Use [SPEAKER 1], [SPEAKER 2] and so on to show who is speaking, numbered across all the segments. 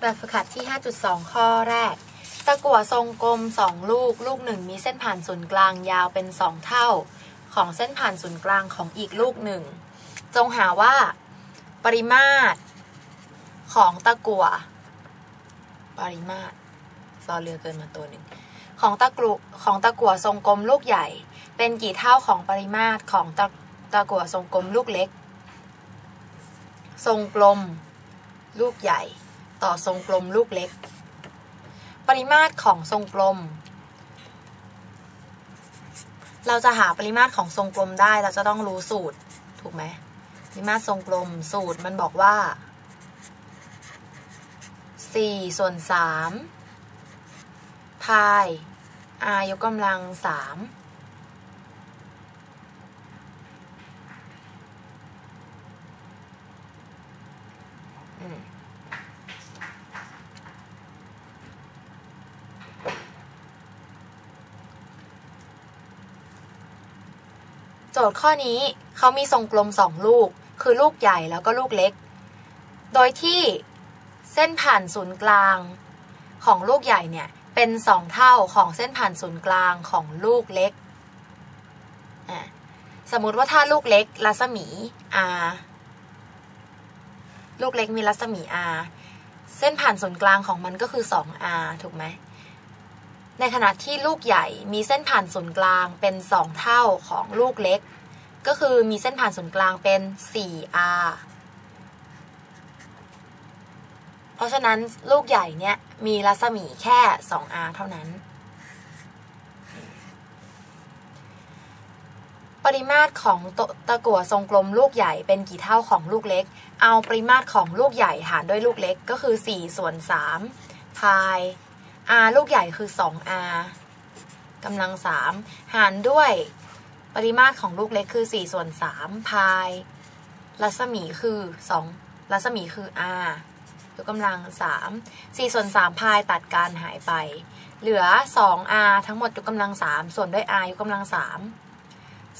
[SPEAKER 1] แบบฝึกหัดที่ 5.2 ข้อแรก ตะกั่วทรงกลม 2 ลูก ลูกหนึ่งมีเส้นผ่านศูนย์กลางยาวเป็น 2 เท่า ของเส้นผ่านศูนย์กลางของอีกลูกหนึ่ง จงหาว่าปริมาตรของตะกั่วปริมาตรรอเรือเกินมาตัวหนึ่งของตะกรุของตะกั่วทรงกลมลูกใหญ่ เป็นกี่เท่าของปริมาตรของตะตะกั่วทรงกลมลูกเล็ก ทรงกลม ลูกใหญ่ ต่อทรงกลมลูกเล็ก ปริมาตรของทรงกลม เราจะหาปริมาตรของทรงกลมได้ เราจะต้องรู้สูตร ถูกไหมปริมาตรทรงกลมสูตรมันบอกว่า 4 ส่วน 3 พาย r ยกกำลัง3อืม โจทย์ข้อนี้เขามีทรงกลมสองลูก คือลูกใหญ่แล้วก็ลูกเล็ก โดยที่เส้นผ่านศูนย์กลางของลูกใหญ่เนี่ยเป็นสองเท่าของเส้นผ่านศูนย์กลางของลูกเล็ก สมมติว่าถ้าลูกเล็กรัศมี r ลูกเล็กมีรัศมี r เส้นผ่านศูนย์กลางของมันก็คือ 2r ถูกไหม ในขณะที่ลูกใหญ่มีเส้นผ่านศูนย์กลางเป็น 2 เท่าของลูกเล็ก ก็คือมีเส้นผ่านศูนย์กลางเป็น 4r เพราะฉะนั้นลูกใหญ่เนี่ยมีรัศมีแค่ 2r เท่านั้น ปริมาตรของตตะกั่วทรงกลมลูกใหญ่เป็นกี่เท่าของลูกเล็ก เอาปริมาตรของลูกใหญ่หารด้วยลูกเล็กก็คือ 4 ส่วน3พาย r ลูกใหญ่คือ 2r กำลัง 3 หารด้วยปริมาตรของลูกเล็กคือ 4 ส่วน 3 พาย รัศมีคือ 2 รัศมีคือ r ยกกำลัง 3 4 ส่วน 3 พายตัดการหายไป เหลือ 2r ทั้งหมดยกกำลัง 3 ส่วนด้วย r ยกกำลัง 3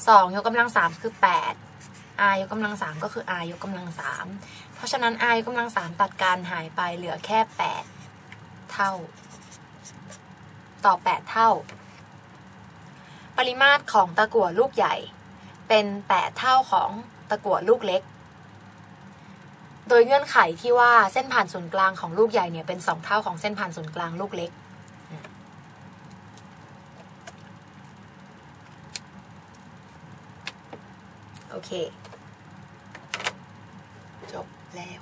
[SPEAKER 1] 2 ยกกำลัง 3 คือ 8 r ยกกำลัง 3 ก็คือ r ยกกำลัง 3 เพราะฉะนั้น r ยกกำลัง 3 ตัดการหายไปเหลือแค่ 8 เท่า ต่อ 8 เท่า ปริมาตรของตะกั่วลูกใหญ่ เป็น 8 เท่าของตะกั่วลูกเล็ก โดยเงื่อนไขที่ว่าเส้นผ่านศูนย์กลางของลูกใหญ่เนี่ยเป็น 2 เท่าของเส้นผ่านศูนย์กลางลูกเล็กโอเค จบแล้ว